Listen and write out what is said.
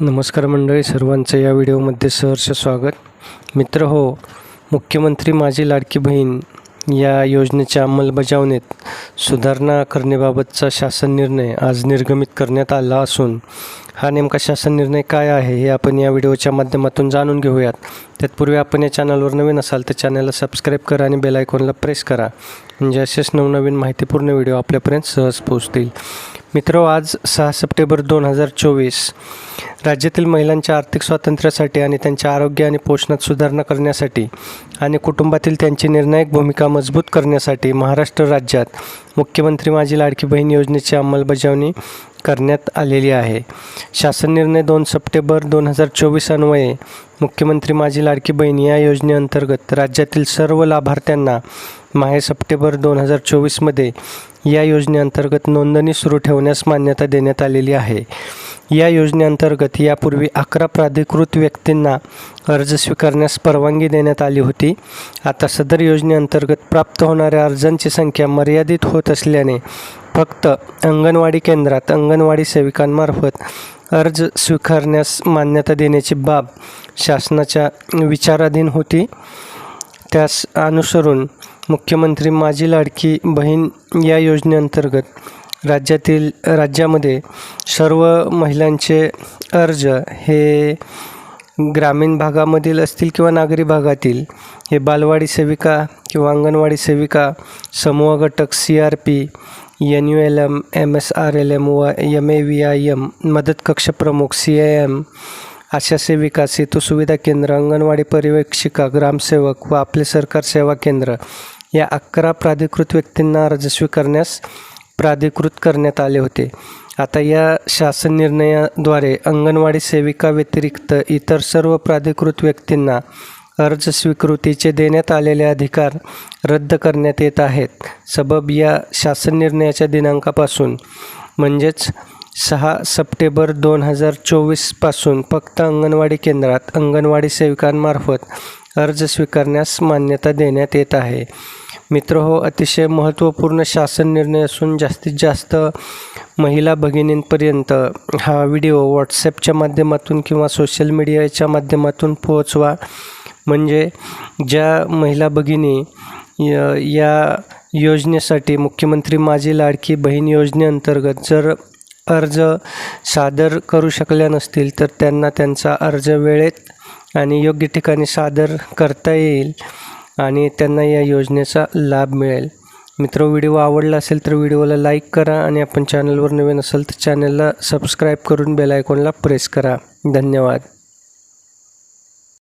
नमस्कार मंडळी सर्वांचं या व्हिडिओमध्ये सहर्ष स्वागत. मित्र हो मुख्यमंत्री माझी लाडकी बहीण या योजनेच्या अंमलबजावणीत सुधारणा करण्याबाबतचा शासन निर्णय आज निर्गमित करण्यात आला असून हा नेमका शासन निर्णय काय आहे हे आपण या व्हिडिओच्या माध्यमातून जाणून घेऊयात. तत्पूर्वी आपण या चॅनलवर नवीन असाल तर चॅनलला सबस्क्राईब करा आणि बेल आयकॉनला प्रेस करा. म्हणजे असेच नवनवीन माहितीपूर्ण व्हिडिओ आपल्यापर्यंत सहज पोहोचतील. मित्र आज सहा सप्टेंबर दोन हजार चोवीस. राज्यातील महिलांच्या आर्थिक स्वातंत्र्यासाठी आणि त्यांच्या आरोग्य आणि पोषणात सुधारणा करण्यासाठी आणि कुटुंबातील त्यांची निर्णायक भूमिका मजबूत करण्यासाठी महाराष्ट्र राज्यात मुख्यमंत्री माझी लाडकी बहीण योजनेची अंमलबजावणी करण्यात आलेली आहे. शासन निर्णय दोन सप्टेंबर दोन हजार चोवीस अन्वये मुख्यमंत्री माझी लाडकी बहीण या योजनेअंतर्गत राज्यातील सर्व लाभार्थ्यांना माहे सप्टेंबर दोन हजार चोवीसमध्ये या योजनेअंतर्गत नोंदणी सुरू ठेवण्यास मान्यता देण्यात आलेली आहे. या योजनेअंतर्गत यापूर्वी अकरा प्राधिकृत व्यक्तींना अर्ज स्वीकारण्यास परवानगी देण्यात आली होती. आता सदर योजनेअंतर्गत प्राप्त होणाऱ्या अर्जांची संख्या मर्यादित होत असल्याने फक्त अंगणवाडी केंद्रात अंगणवाडी सेविकांमार्फत अर्ज स्वीकारण्यास मान्यता देण्याची बाब शासनाच्या विचाराधीन होती. त्यास अनुसरून मुख्यमंत्री माझी लाडकी बहीण या योजनेअंतर्गत राज्यातील राज्यामध्ये सर्व महिलांचे अर्ज हे ग्रामीण भागामधील असतील किंवा नागरी भागातील हे बालवाडी सेविका किंवा अंगणवाडी सेविका समूह घटक C R P N U L M M S R L M व M A V I M मदत कक्ष प्रमुख सी आय एम आशा सेविका सेतू सुविधा केंद्र अंगणवाडी पर्यवेक्षिका ग्रामसेवक व आपले सरकार सेवा केंद्र या अकरा प्राधिकृत व्यक्तींना अर्ज स्वीकारण्यास प्राधिकृत करण्यात आले होते. आता या शासन निर्णयाद्वारे अंगणवाडी सेविका व्यतिरिक्त इतर सर्व प्राधिकृत व्यक्तींना अर्ज स्वीकृतीचे देण्यात आलेले अधिकार रद्द करण्यात येत आहेत. सबब या शासन निर्णयाच्या दिनांकापासून म्हणजेच सहा सप्टेंबर दोन हजार चोवीसपासून फक्त अंगणवाडी केंद्रात अंगणवाडी सेविकांमार्फत अर्ज स्वीकारण्यास मान्यता देण्यात येत आहे. मित्र हो अतिशय महत्त्वपूर्ण शासन निर्णय असून जास्तीत जास्त महिला भगिनींपर्यंत हा व्हिडिओ व्हॉट्सॲपच्या माध्यमातून किंवा सोशल मीडियाच्या माध्यमातून पोहोचवा. म्हणजे ज्या महिला भगिनी य- या योजनेसाठी मुख्यमंत्री माझी लाडकी बहीण योजनेअंतर्गत जर अर्ज सादर करू शकल्या नसतील तर त्यांना त्यांचा अर्ज वेळेत आणि योग्य ठिकाणी सादर करता येईल. आणि त्यांना या योजनेचा लाभ मिळेल. मित्र व्हिडिओ आवडला असेल तर व्हिडिओला लाईक करा आणि आपण चॅनलवर नवीन असेल तर चॅनलला सबस्क्राईब करून बेल आयकॉनला प्रेस करा. धन्यवाद.